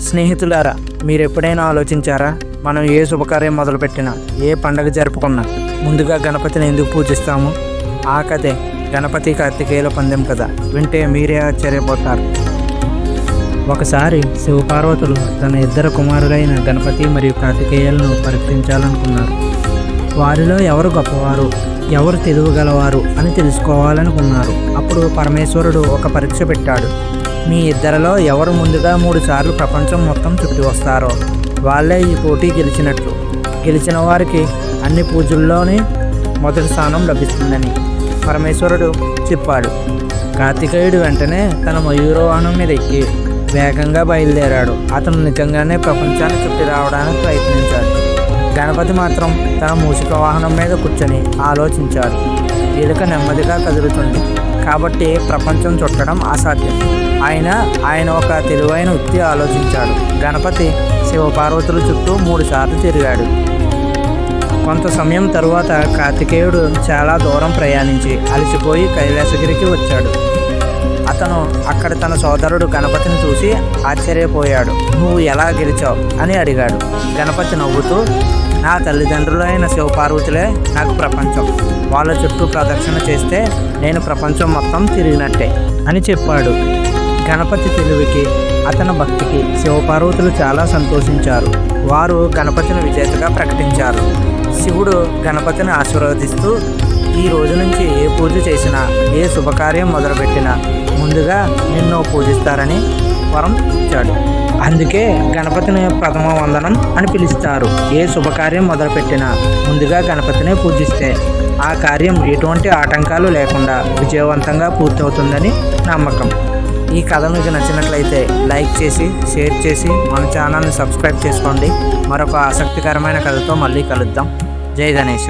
స్నేహితులారా మీరు ఎప్పుడైనా ఆలోచించారా? మనం ఏ శుభకార్యం మొదలుపెట్టినా ఏ పండగ జరుపుకున్నా ముందుగా గణపతిని ఎందుకు పూజిస్తాము? ఆ కథే గణపతి కార్తికేయుల పందెం కదా వింటే మీరే ఆశ్చర్యపోతారు. ఒకసారి శివపార్వతులు తన ఇద్దరు కుమారులైన గణపతి మరియు కార్తికేయులను పరీక్షించాలనుకున్నారు. వారిలో ఎవరు గొప్పవారు ఎవరు తెలియగలవారు అని తెలుసుకోవాలనుకున్నారు. అప్పుడు పరమేశ్వరుడు ఒక పరీక్ష పెట్టాడు. మీ ఇద్దరిలో ఎవరు ముందుగా మూడు సార్లు ప్రపంచం మొత్తం చుట్టి వస్తారో వాళ్ళే ఈ పోటీ గెలిచినట్లు. గెలిచిన వారికి అన్ని పూజల్లోనే మొదటి స్థానం లభిస్తుందని పరమేశ్వరుడు చెప్పాడు. కార్తికేయుడు వెంటనే తన మయూరవాహనం మీద ఎక్కి వేగంగా బయలుదేరాడు. అతను నిజంగానే ప్రపంచాన్ని చుట్టి రావడానికి ప్రయత్నించాడు. గణపతి మాత్రం తన మూషిక వాహనం మీద కూర్చొని ఆలోచించాడు. ఎలుక నెమ్మదిగా కదులుతుంది. కాబట్టి ప్రపంచం చుట్టడం అసాధ్యం. ఆయన ఆయన ఒక తెలివైన వృత్తి ఆలోచించాడు. గణపతి శివపార్వతుల చుట్టూ మూడు సార్లు తిరిగాడు. కొంత సమయం తరువాత కార్తికేయుడు చాలా దూరం ప్రయాణించి అలసిపోయి కైలాసగిరికి వచ్చాడు. అతను అక్కడ తన సోదరుడు గణపతిని చూసి ఆశ్చర్యపోయాడు. నువ్వు ఎలా గెలిచావు? అని అడిగాడు. గణపతి నవ్వుతూ నా తల్లిదండ్రులైన శివపార్వతులే నాకు ప్రపంచం. వాళ్ళ చుట్టూ ప్రదక్షిణ చేస్తే నేను ప్రపంచం మొత్తం తిరిగినట్టే అని చెప్పాడు. గణపతి తెలివికి అతని భక్తికి శివపార్వతులు చాలా సంతోషించారు. వారు గణపతిని విజేతగా ప్రకటించారు. శివుడు గణపతిని ఆశీర్వదిస్తూ ఈ రోజు నుంచి ఏ పూజ చేసినా ఏ శుభకార్యం మొదలుపెట్టినా ముందుగా నిన్ను పూజిస్తారని వరం ఇచ్చాడు. అందుకే గణపతిని ప్రథమ వందనం అని పిలుస్తారు. ఏ శుభకార్యం మొదలుపెట్టినా ముందుగా గణపతిని పూజిస్తే ఆ కార్యం ఎటువంటి ఆటంకాలు లేకుండా విజయవంతంగా పూర్తవుతుందని నమ్మకం. ఈ కథ మీకు నచ్చినట్లయితే లైక్ చేసి షేర్ చేసి మన ఛానల్ని సబ్స్క్రైబ్ చేసుకోండి. మరొక ఆసక్తికరమైన కథతో మళ్ళీ కలుద్దాం. జై గణేష్